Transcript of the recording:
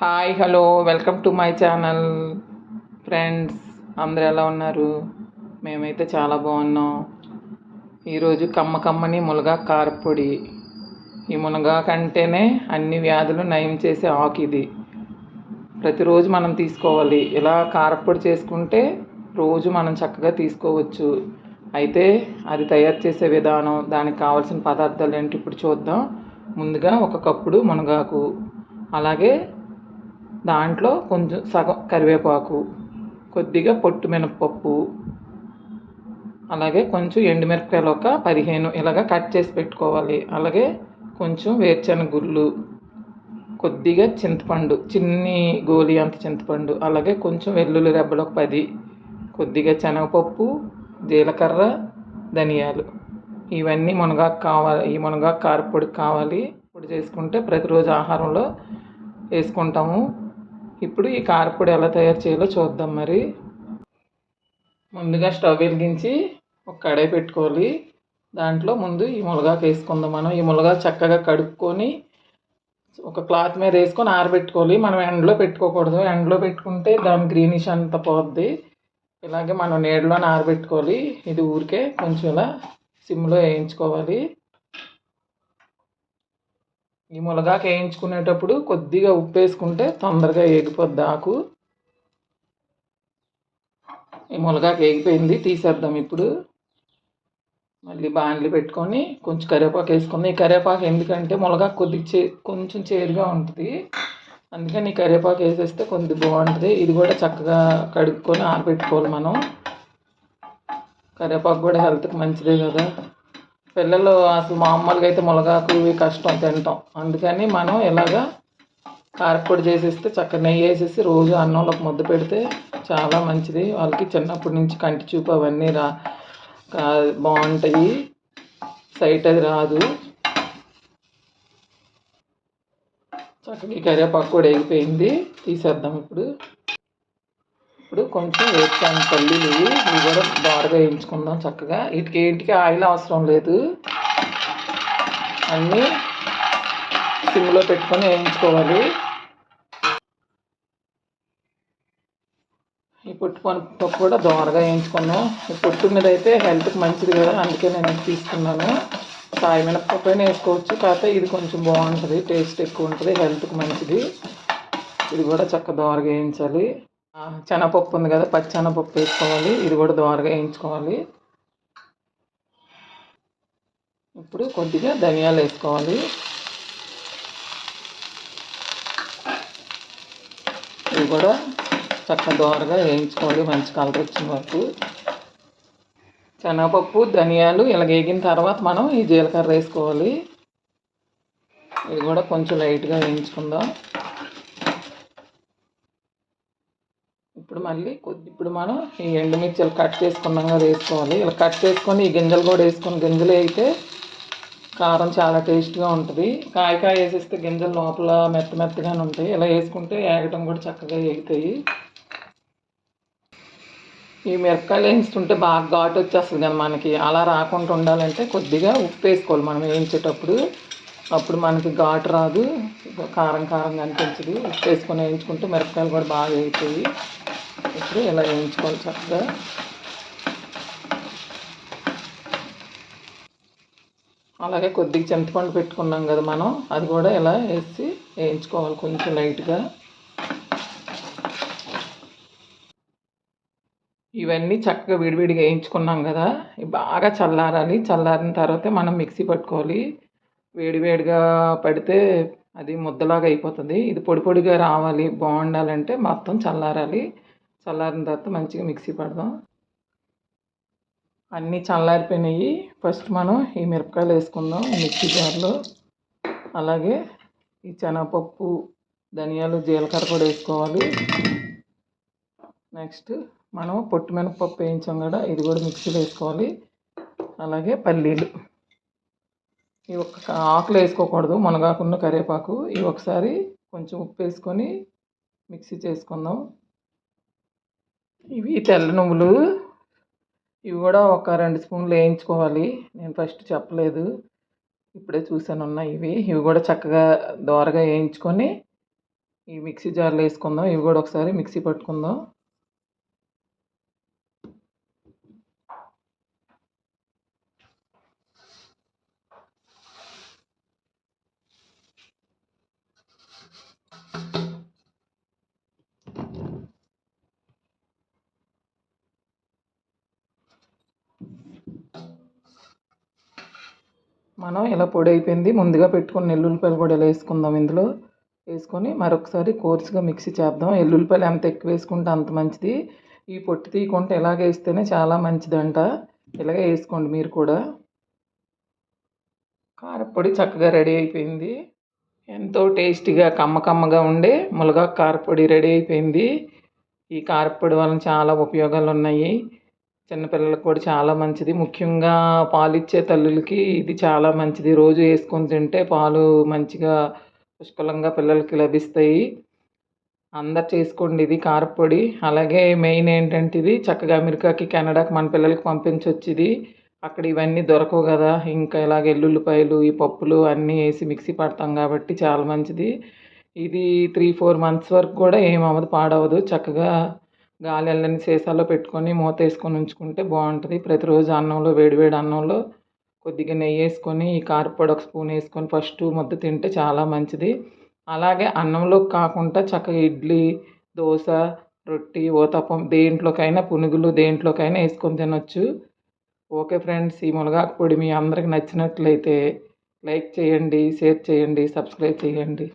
Hi hello welcome to my channel friends అందరు ఎలా ఉన్నారు? మేమైతే చాలా బాగున్నాం. ఈరోజు కమ్మ కమ్మని మునగా కారపొడి ఈ మునగా కంటేనే అన్ని వ్యాధులు నయం చేసే ఆకు ఇది. ప్రతిరోజు మనం తీసుకోవాలి. ఇలా కారపొడి చేసుకుంటే రోజు మనం చక్కగా తీసుకోవచ్చు. అయితే అది తయారు చేసే విధానం దానికి కావాల్సిన పదార్థాలు ఏంటి ఇప్పుడు చూద్దాం. ముందుగా ఒక కప్పుడు మునగాకు. అలాగే దాంట్లో కొంచెం సగం కరివేపాకు కొద్దిగా పొట్టు మినపప్పు అలాగే కొంచెం ఎండుమిరపకాయలు ఒక పదిహేను ఇలాగ కట్ చేసి పెట్టుకోవాలి. అలాగే కొంచెం వేరుశనగ గుళ్ళు కొద్దిగా చింతపండు చిన్ని గోలి అంత చింతపండు అలాగే కొంచెం వెల్లుల్లి రెబ్బలు ఒక పది కొద్దిగా శనగపప్పు జీలకర్ర ధనియాలు. ఇవన్నీ మునగాకు కావాలి ఈ మునగాకు కారపొడి కావాలి. పొడి చేసుకుంటే ప్రతిరోజు ఆహారంలో వేసుకుంటాము. ఇప్పుడు ఈ కారపొడి ఎలా తయారు చేయాలో చూద్దాం మరి. ముందుగా స్టవ్ వెలిగించి ఒక కడాయి పెట్టుకోవాలి. దాంట్లో ముందు ఈ ములగాకు వేసుకుందాం మనం. ఈ ములగా చక్కగా కడుక్కొని ఒక క్లాత్ మీద వేసుకొని ఆరబెట్టుకోవాలి. మనం ఎండలో పెట్టుకోకూడదు. ఎండలో పెట్టుకుంటే దాని గ్రీనిష్ అంత పోద్ది. ఇలాగే మనం నీడలో ఆరబెట్టుకోవాలి ఇది ఊరికే కొంచెం ఇలా సిమ్లో వేయించుకోవాలి. ఈ ములగాకు వేయించుకునేటప్పుడు కొద్దిగా ఉప్పు వేసుకుంటే తొందరగా ఏగిపోద్ది ఆకు. ఈ ములగాకు వేగిపోయింది తీసేద్దాం ఇప్పుడు. మళ్ళీ బాండ్లు పెట్టుకొని కొంచెం కరివేపాకు వేసుకుందాం. ఈ కరివేపాకు ఎందుకంటే మునగాకు కొద్దిగా చే కొంచెం చేరుగా ఉంటుంది. అందుకని ఈ కరివేపాకు వేసేస్తే కొద్ది బాగుంటుంది. ఇది కూడా చక్కగా కడుక్కొని ఆరబెట్టుకోవాలి మనం. కరివేపాకు కూడా హెల్త్కి మంచిదే కదా. పిల్లలు అసలు మామూలుగా అయితే మునగాకు ఇవి కష్టం తింటాం. అందుకని మనం ఇలాగా కారపొడి చేసేస్తే చక్కగా నెయ్యి వేసేసి రోజు అన్నంలోకి ముద్ద పెడితే చాలా మంచిది. వాళ్ళకి చిన్నప్పటి నుంచి కంటి చూపు అవన్నీ రా బాగుంటాయి. సైట్ అది రాదు. చక్కగా కరివేపాకు కూడా వేగిపోయింది. తీసేద్దాం ఇప్పుడు. ఇప్పుడు కొంచెం వేస్తాను పల్లీలు ఇవి కూడా బాగా వేయించుకుందాం చక్కగా. వీటికి ఏంటికి ఆయిల్ అవసరం లేదు. అన్నీ సిమ్లో పెట్టుకొని వేయించుకోవాలి. ఈ పొట్టు పప్పు కూడా దోరగా వేయించుకున్నాం. ఈ పొట్టు మీద అయితే హెల్త్కి మంచిది కదా అందుకే నేను తీసుకున్నాను. సాయి మినపప్పు అయినా వేసుకోవచ్చు కాకపోతే ఇది కొంచెం బాగుంటుంది టేస్ట్ ఎక్కువ ఉంటుంది హెల్త్కి మంచిది. ఇది కూడా చక్క దోరగా వేయించాలి. శనగపప్పు ఉంది కదా పచ్చి శనగపప్పు వేసుకోవాలి. ఇది కూడా దోరగా వేయించుకోవాలి. ఇప్పుడు కొద్దిగా ధనియాలు వేసుకోవాలి. ఇవి కూడా చక్కగా దోరగా వేయించుకోవాలి. మంచి కలర్ వచ్చిన వరకు. శనగపప్పు ధనియాలు ఇలా వేగిన తర్వాత మనం ఈ జీలకర్ర వేసుకోవాలి. ఇది కూడా కొంచెం లైట్గా వేయించుకుందాం. ఇప్పుడు మళ్ళీ కొద్ది ఇప్పుడు మనం ఈ ఎండుమిర్చిలు కట్ చేసుకున్నాం కదా వేసుకోవాలి. ఇలా కట్ చేసుకొని ఈ గింజలు కూడా వేసుకొని గింజలు అయితే కారం చాలా టేస్ట్గా ఉంటుంది. కాయ కాయ వేసేస్తే గింజలు లోపల మెత్త మెత్తగానే ఉంటాయి. ఇలా వేసుకుంటే ఏగటం కూడా చక్కగా ఎగుతాయి ఈ మిరపకాయలు వేస్తుంటే బాగా ఘాటు వచ్చేస్తుంది కదా మనకి. అలా రాకుండా ఉండాలంటే కొద్దిగా ఉప్పు వేసుకోవాలి మనం వేయించేటప్పుడు. అప్పుడు మనకి ఘాటు రాదు. కారం కారంగా అనిపించదు. ఉప్పు వేసుకొని వేయించుకుంటే మిరపకాయలు కూడా బాగా వేగుతాయి ఇప్పుడు ఇలా వేయించుకోవాలి చక్కగా. అలాగే కొద్దిగా చింతపండు పెట్టుకున్నాం కదా మనం అది కూడా ఇలా వేసి వేయించుకోవాలి కొంచెం లైట్గా. ఇవన్నీ చక్కగా విడివిడిగా వేయించుకున్నాం కదా బాగా చల్లారాలి. చల్లారిన తర్వాత మనం మిక్సీ పట్టుకోవాలి. వేడివేడిగా పడితే అది ముద్దలాగా అయిపోతుంది. ఇది పొడి పొడిగా రావాలి. బాగుండాలంటే మొత్తం చల్లారాలి. చల్లారిన తర్వాత మంచిగా మిక్సీ పడదాం. అన్నీ చల్లారిపోయినాయి. ఫస్ట్ మనం ఈ మిరపకాయలు వేసుకుందాం మిక్సీ జార్లో. అలాగే ఈ శనగపప్పు ధనియాలు జీలకర్ర కూడా వేసుకోవాలి. నెక్స్ట్ మనం పొట్టు మినపప్పు వేయించాం కదా ఇది కూడా మిక్సీలో వేసుకోవాలి. అలాగే పల్లీలు. ఈ ఒక్క ఆకులు వేసుకోకూడదు మునగాకున్న కరివేపాకు. ఇవి ఒకసారి కొంచెం ఉప్పు వేసుకొని మిక్సీ చేసుకుందాం. ఇవి తెల్ల నువ్వులు ఇవి కూడా ఒక రెండు స్పూన్లు వేయించుకోవాలి. నేను ఫస్ట్ చెప్పలేదు. ఇప్పుడే చూసాను ఉన్నాయి ఇవి. ఇవి కూడా చక్కగా దోరగా వేయించుకొని ఈ మిక్సీ జార్లో వేసుకుందాం. ఇవి కూడా ఒకసారి మిక్సీ పట్టుకుందాం. మనం ఇలా పొడి అయిపోయింది. ముందుగా పెట్టుకున్న ఎల్లుల్లిపాయలు కూడా ఇలా వేసుకుందాం ఇందులో. వేసుకొని మరొకసారి కోర్సుగా మిక్సీ చేద్దాం. ఎల్లుల్లిపాయలు ఎంత ఎక్కువ వేసుకుంటే అంత మంచిది. ఈ పొట్టు తీయకుండా ఇలాగ వేస్తేనే చాలా మంచిదంట. ఇలాగే వేసుకోండి మీరు కూడా. కారపొడి చక్కగా రెడీ అయిపోయింది. ఎంతో టేస్టీగా కమ్మ కమ్మగా ఉండే ములగా కారపొడి రెడీ అయిపోయింది. ఈ కారపొడి వలన చాలా ఉపయోగాలు ఉన్నాయి. చిన్నపిల్లలకు కూడా చాలా మంచిది. ముఖ్యంగా పాలిచ్చే తల్లులకి ఇది చాలా మంచిది. రోజు వేసుకొని తింటే పాలు మంచిగా పుష్కలంగా పిల్లలకి లభిస్తాయి. అందరు చేసుకోండి ఇది కారపొడి. అలాగే మెయిన్ ఏంటంటే ఇది చక్కగా అమెరికాకి కెనడాకి మన పిల్లలకి పంపించవచ్చు ఇది. అక్కడ ఇవన్నీ దొరకవు కదా. ఇంకా ఇలాగ ఎల్లుల్లిపాయలు ఈ పప్పులు అన్నీ వేసి మిక్సీ పడతాం కాబట్టి చాలా మంచిది. ఇది త్రీ ఫోర్ మంత్స్ వరకు కూడా ఏమవ్వదు పాడవదు చక్కగా గాలి వెళ్ళని సీసాలో పెట్టుకొని మూత వేసుకొని ఉంచుకుంటే బాగుంటుంది. ప్రతిరోజు అన్నంలో వేడివేడి అన్నంలో కొద్దిగా నెయ్యి వేసుకొని ఈ కారపొడి ఒక స్పూన్ వేసుకొని ఫస్ట్ ముద్ద తింటే చాలా మంచిది. అలాగే అన్నంలో కాకుండా చక్కగా ఇడ్లీ దోశ రొట్టి ఓతప్పం దేంట్లోకైనా పునుగులు దేంట్లోకైనా వేసుకొని తినొచ్చు. ఓకే ఫ్రెండ్స్ ఈ మునగాకు పొడి మీ అందరికి నచ్చినట్లయితే లైక్ చేయండి షేర్ చేయండి సబ్స్క్రైబ్ చేయండి.